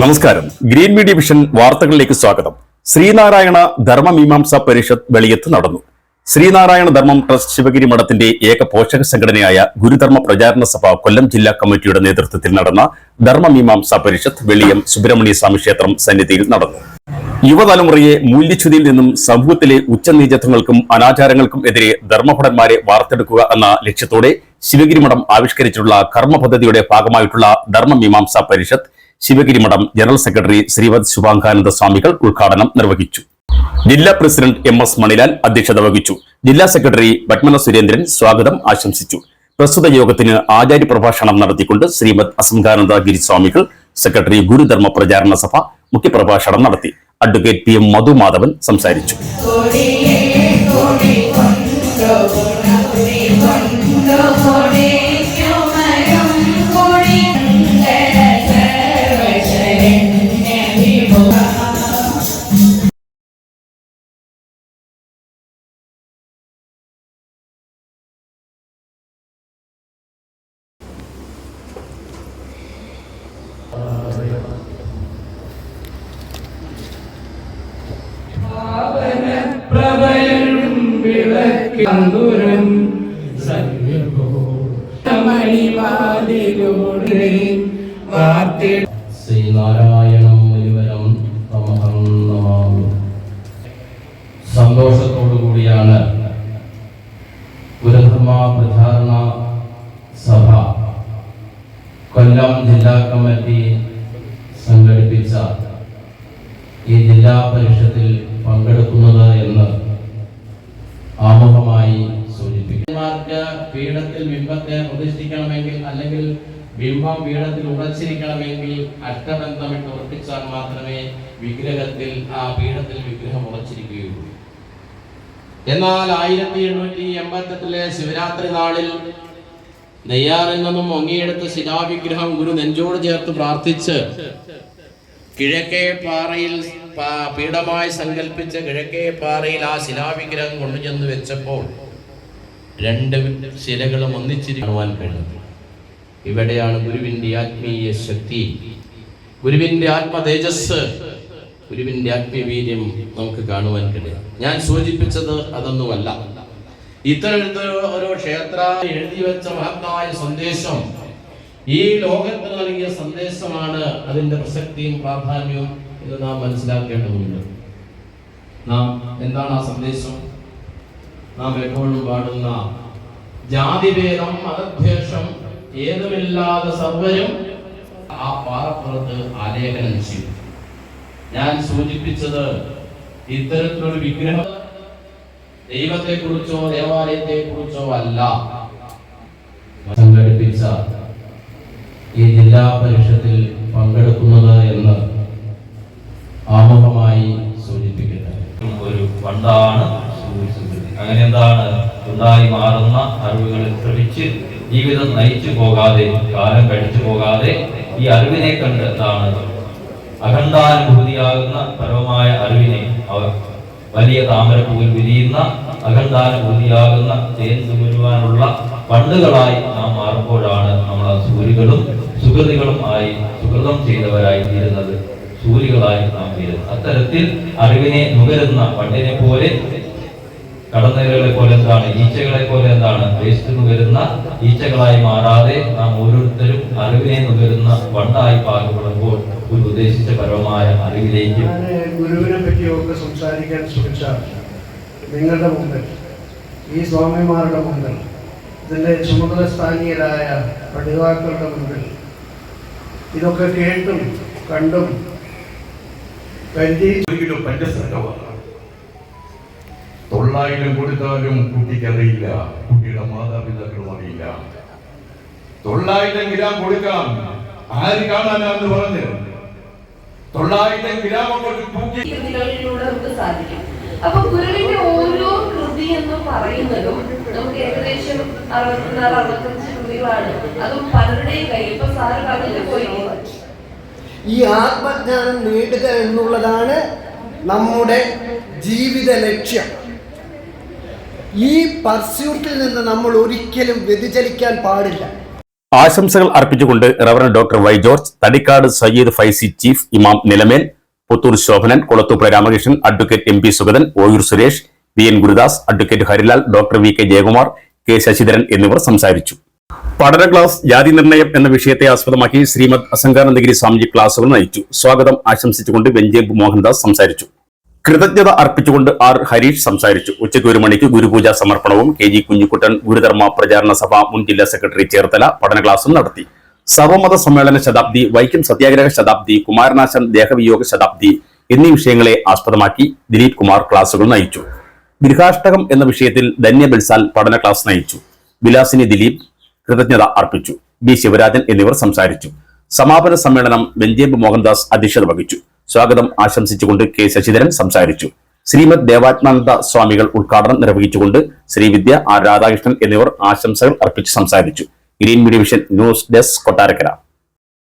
നമസ്കാരം. Green media vision വാർത്തകളിലേക്ക് സ്വാഗതം. ശ്രീനാരായണ ധർമ്മമീമാംസ പരിഷത്ത് വെളിയത്ത് നടന്നു. ശ്രീനാരായണ ധർമ്മം ട്രസ്റ്റ് ശിവഗിരി മഠത്തിന്റെ ഏക പോഷക സംഘടനയായ ഗുരുധർമ്മ പ്രചാരണ സഭ കൊല്ലം ജില്ലാ കമ്മിറ്റിയുടെ നേതൃത്വത്തിൽ നടന്ന ധർമ്മമീമാംസ പരിഷത്ത് വെളിയം സുബ്രഹ്മണ്യ സ്വാമി ക്ഷേത്രം സന്നിധിയിൽ നടന്നു. യുവതലമുറയെ മൂല്യച്യുതിയിൽ നിന്നും സമൂഹത്തിലെ ഉച്ചനീചത്വങ്ങൾക്കും അനാചാരങ്ങൾക്കും എതിരെ ധർമ്മഭടന്മാരെ വാർത്തെടുക്കുക എന്ന ലക്ഷ്യത്തോടെ ശിവഗിരി മഠം ആവിഷ്കരിച്ചിട്ടുള്ള കർമ്മ പദ്ധതിയുടെ ഭാഗമായിട്ടുള്ള ധർമ്മമീമാംസ പരിഷത്ത് ശിവഗിരി മഠം ജനറൽ സെക്രട്ടറി ശ്രീവത് ശുഭാംഗാനന്ദ സ്വാമികൾ ഉദ്ഘാടനം നിർവഹിച്ചു. ജില്ലാ പ്രസിഡന്റ് എം എസ് മണിലാൽ അധ്യക്ഷത വഹിച്ചു. ജില്ലാ സെക്രട്ടറി പത്മന സുരേന്ദ്രൻ സ്വാഗതം ആശംസിച്ചു. പ്രസ്തുത യോഗത്തിന് ആചാര്യ പ്രഭാഷണം നടത്തിക്കൊണ്ട് ശ്രീമദ് അസംഗാനന്ദ ഗിരിസ്വാമികൾ സെക്രട്ടറി ഗുരുധർമ്മ പ്രചാരണ സഭ മുഖ്യപ്രഭാഷണം നടത്തി. അഡ്വക്കേറ്റ് പി എം മധുമാധവൻ സംസാരിച്ചു വാർത്തി ശ്രീനാരായണം മുനിവരം നമഹം നമാമി സന്തോഷത്തോടു കൂടിയാണ് ഗുരുധർമ്മ പ്രചാരണ സഭ കൊല്ലം ജില്ലാ കമ്മിറ്റി സംഘടിപ്പിച്ച ഈ ജില്ലാ പരിഷത്തിൽ പങ്കെടുക്കുന്നത് എന്ന് ആമുഖമായി സൂചിപ്പിക്കുന്നവർക്ക് പീഠത്തിൽ ബിംബത്തെ പ്രതിഷ്ഠിക്കണമെങ്കിൽ അല്ലെങ്കിൽ ബിംബം പീഠത്തിൽ ഉറച്ചിരിക്കണമെങ്കിൽ അഷ്ടബന്ധമിട്ട് ഉറപ്പിച്ചാൽ മാത്രമേ വിഗ്രഹത്തിൽ ആ പീഠത്തിൽ വിഗ്രഹം ഉറച്ചിരിക്കുകയുള്ളൂ. എന്നാൽ ആയിരത്തി എണ്ണൂറ്റി എൺപത്തെട്ടിലെ ശിവരാത്രി നാളിൽ നെയ്യാറിൽ നിന്നും ഒങ്ങിയെടുത്ത ശിലാവിഗ്രഹം ഗുരു നെഞ്ചോട് ചേർത്ത് പ്രാർത്ഥിച്ച് കിഴക്കേ പാറയിൽ പീഠമായി സങ്കല്പിച്ച് കിഴക്കേ പാറയിൽ ആ ശിലാവിഗ്രഹം കൊണ്ടുചെന്ന് വെച്ചപ്പോൾ രണ്ട് ശിലകളും ഒന്നിച്ചിരിക്കുവാൻ കഴിയും ഇവിടെയാണ് ഗുരുവിന്റെ ആത്മീയ ശക്തി. ഗുരുവിന്റെ ആത്മ തേജസ്. ഗുരുവിന്റെ ആത്മീയവീര്യം നമുക്ക് കാണുവാൻ കഴിയും. ഞാൻ സൂചിപ്പിച്ചത് അതൊന്നുമല്ല. ഇത്തരത്തിൽ ഓരോ ക്ഷേത്ര എഴുതി വെച്ച മഹത്തായ സന്ദേശം ഈ ലോകത്തിന് നൽകിയ സന്ദേശമാണ് അതിന്റെ പ്രസക്തിയും പ്രാധാന്യവും എന്ന് നാം മനസ്സിലാക്കേണ്ടതുണ്ട്. നാം എന്താണ് ആ സന്ദേശം? നാം എപ്പോഴും പാടുന്ന ജാതിഭേദം മതദ്വേഷം ഏതുമില്ലാതെ സർവരും ആ പാറപ്പുറത്ത് ആലേഖനം ചെയ്തു. ഞാൻ സൂചിപ്പിച്ചത് ഇത്തരത്തിലൊരു വിഗ്രഹം ദൈവത്തെ കുറിച്ചോ ദേവാലയത്തെ കുറിച്ചോ അല്ല. സംഘടിപ്പിച്ച ഈ ജില്ലാ പരിഷത്തിൽ പങ്കെടുക്കുന്നത് എന്ന് ആമുഖമായി സൂചിപ്പിക്കട്ടെ. ഒരു എന്താണ് ഉണ്ടായി മാറുന്ന അറിവുകളിൽ ശ്രമിച്ച് ജീവിതം നയിച്ചു പോകാതെ കാലം കഴിച്ചു പോകാതെ ഈ അറിവിനെ കണ്ടെത്താണ് അഖണ്ഡാനുഭൂതിയാകുന്ന പരമമായ അറിവിനെ അവർ വലിയ താമരപ്പൂവിൽ വിരിയുന്ന അഖണ്ഡാനുഭൂതിയാകുന്ന തേൻ സുഗരുവാനുള്ള പണ്ടുകളായി നാം മാറുമ്പോഴാണ് നമ്മൾ സൂര്യകളും സുഹൃതികളും ആയി സുഹൃതം ചെയ്തവരായി തീരുന്നത്. സൂര്യകളായി നാം തീരുന്നത്. അത്തരത്തിൽ അറിവിനെ നുകരുന്ന പണ്ടിനെ പോലെ കടന്നലുകളെ പോലെ എന്താണ് ഈച്ചകളെ പോലെ എന്താണ് വേസ്റ്റ് നുകരുന്ന ഈച്ചകളായി മാറാതെ നാം ഓരോരുത്തരും അറിവിനെ നുകരുന്ന വണ്ടായി പാകപ്പെടുമ്പോൾ ഒരു ഉദ്ദേശിച്ച പരമമായ അറിവിലേക്ക് ഗുരുവിനെ പറ്റിയൊക്കെ സംസാരിക്കാൻ ശ്രമിച്ച നിങ്ങളുടെ മുമ്പിൽ ഈ സ്വാമിമാരുടെ മുമ്പിൽ ഇതിന്റെ ചുമതലസ്ഥാനീയരായ പഠിതാക്കളുടെ മുമ്പിൽ ഇതൊക്കെ കേട്ടും കണ്ടും വാങ്ങാം. തൊള്ളായിരം കൊടുത്താലും കുട്ടിക്കറിയില്ല കുട്ടിയുടെ മാതാപിതാക്കളും അറിയില്ല. തൊള്ളായിരം ഗ്രാം കൊടുക്കാം. ആര് കാണാനാന്ന് പറഞ്ഞു. തൊള്ളായിരം ഗ്രാം അങ്ങോട്ട് തൂക്കി. കൃതികളിലൂടെ നമുക്ക് സാധിക്കും. അപ്പൊ ഗുരുവിന്റെ ഓരോ കൃതി എന്ന് പറയുന്നതും നമുക്ക് ഏകദേശം അറുപത്തിനാല് അറുപത്തഞ്ച് കൃതികളാണ്. അതും പലരുടെയും കയ്യിൽ. ഇപ്പൊ സാറ് പറഞ്ഞു പോയി ഈ ആത്മജ്ഞാനം നേടുക എന്നുള്ളതാണ് നമ്മുടെ ജീവിത ലക്ഷ്യം. ഈ പർസ്യൂട്ടിൽ നിന്ന് നമ്മൾ ഒരിക്കലും വ്യതിചലിക്കാൻ പാടില്ല. ആശംസകൾ അർപ്പിച്ചുകൊണ്ട് reverend doctor Y George Thadikkad Sayyid Faizy chief imam Nilamel Puthoor Shobhanan Kulathupuzha Ramakrishnan advocate M P Sugathan Oyoor Suresh V N Gurudas advocate Harilal doctor V K Jayakumar K Sasidharan എന്നിവർ സംസാരിച്ചു. പഠന class ജാതി നിർണയം എന്ന വിഷയത്തെ ആസ്പദമാക്കി ശ്രീമദ് അസംഗാനന്ദഗിരി സ്വാമിജി ക്ലാസുകൾ നയിച്ചു. സ്വാഗതം ആശംസിച്ചുകൊണ്ട് വെഞ്ചേബ് മോഹൻദാസ് സംസാരിച്ചു. കൃതജ്ഞത അർപ്പിച്ചുകൊണ്ട് ആർ ഹരീഷ് സംസാരിച്ചു. ഉച്ചയ്ക്ക് ഒരു മണിക്ക് ഗുരുപൂജ സമർപ്പണവും കെ ജി കുഞ്ഞിക്കുട്ടൻ ഗുരുധർമ്മ പ്രചാരണ സഭ മുൻ ജില്ലാ സെക്രട്ടറി ചേർത്തല പഠന ക്ലാസും നടത്തി. സർവമത സമ്മേളന ശതാബ്ദി വൈക്കം സത്യാഗ്രഹ ശതാബ്ദി കുമാരനാശൻ ദേഹവിയോഗ ശതാബ്ദി എന്നീ വിഷയങ്ങളെ ആസ്പദമാക്കി ദിലീപ് കുമാർ ക്ലാസുകൾ നയിച്ചു. ഗൃഹാഷ്ടകം എന്ന വിഷയത്തിൽ ധന്യ ബിൽസാൽ പഠന ക്ലാസ് നയിച്ചു. വിലാസിനി ദിലീപ് കൃതജ്ഞത അർപ്പിച്ചു. ബി ശിവരാജൻ എന്നിവർ സംസാരിച്ചു. സമാപന സമ്മേളനം ബെൽജേബ് മോഹൻദാസ് അധ്യക്ഷത വഹിച്ചു. സ്വാഗതം ആശംസിച്ചുകൊണ്ട് കെ ശശിധരൻ സംസാരിച്ചു. ശ്രീമദ് ദേവാത്മാനന്ദ സ്വാമികൾ ഉദ്ഘാടനം നിർവഹിച്ചുകൊണ്ട് ശ്രീവിദ്യ ആർ രാധാകൃഷ്ണൻ എന്നിവർ ആശംസകൾ അർപ്പിച്ച് സംസാരിച്ചു. Green media vision news desk Kottarakkara.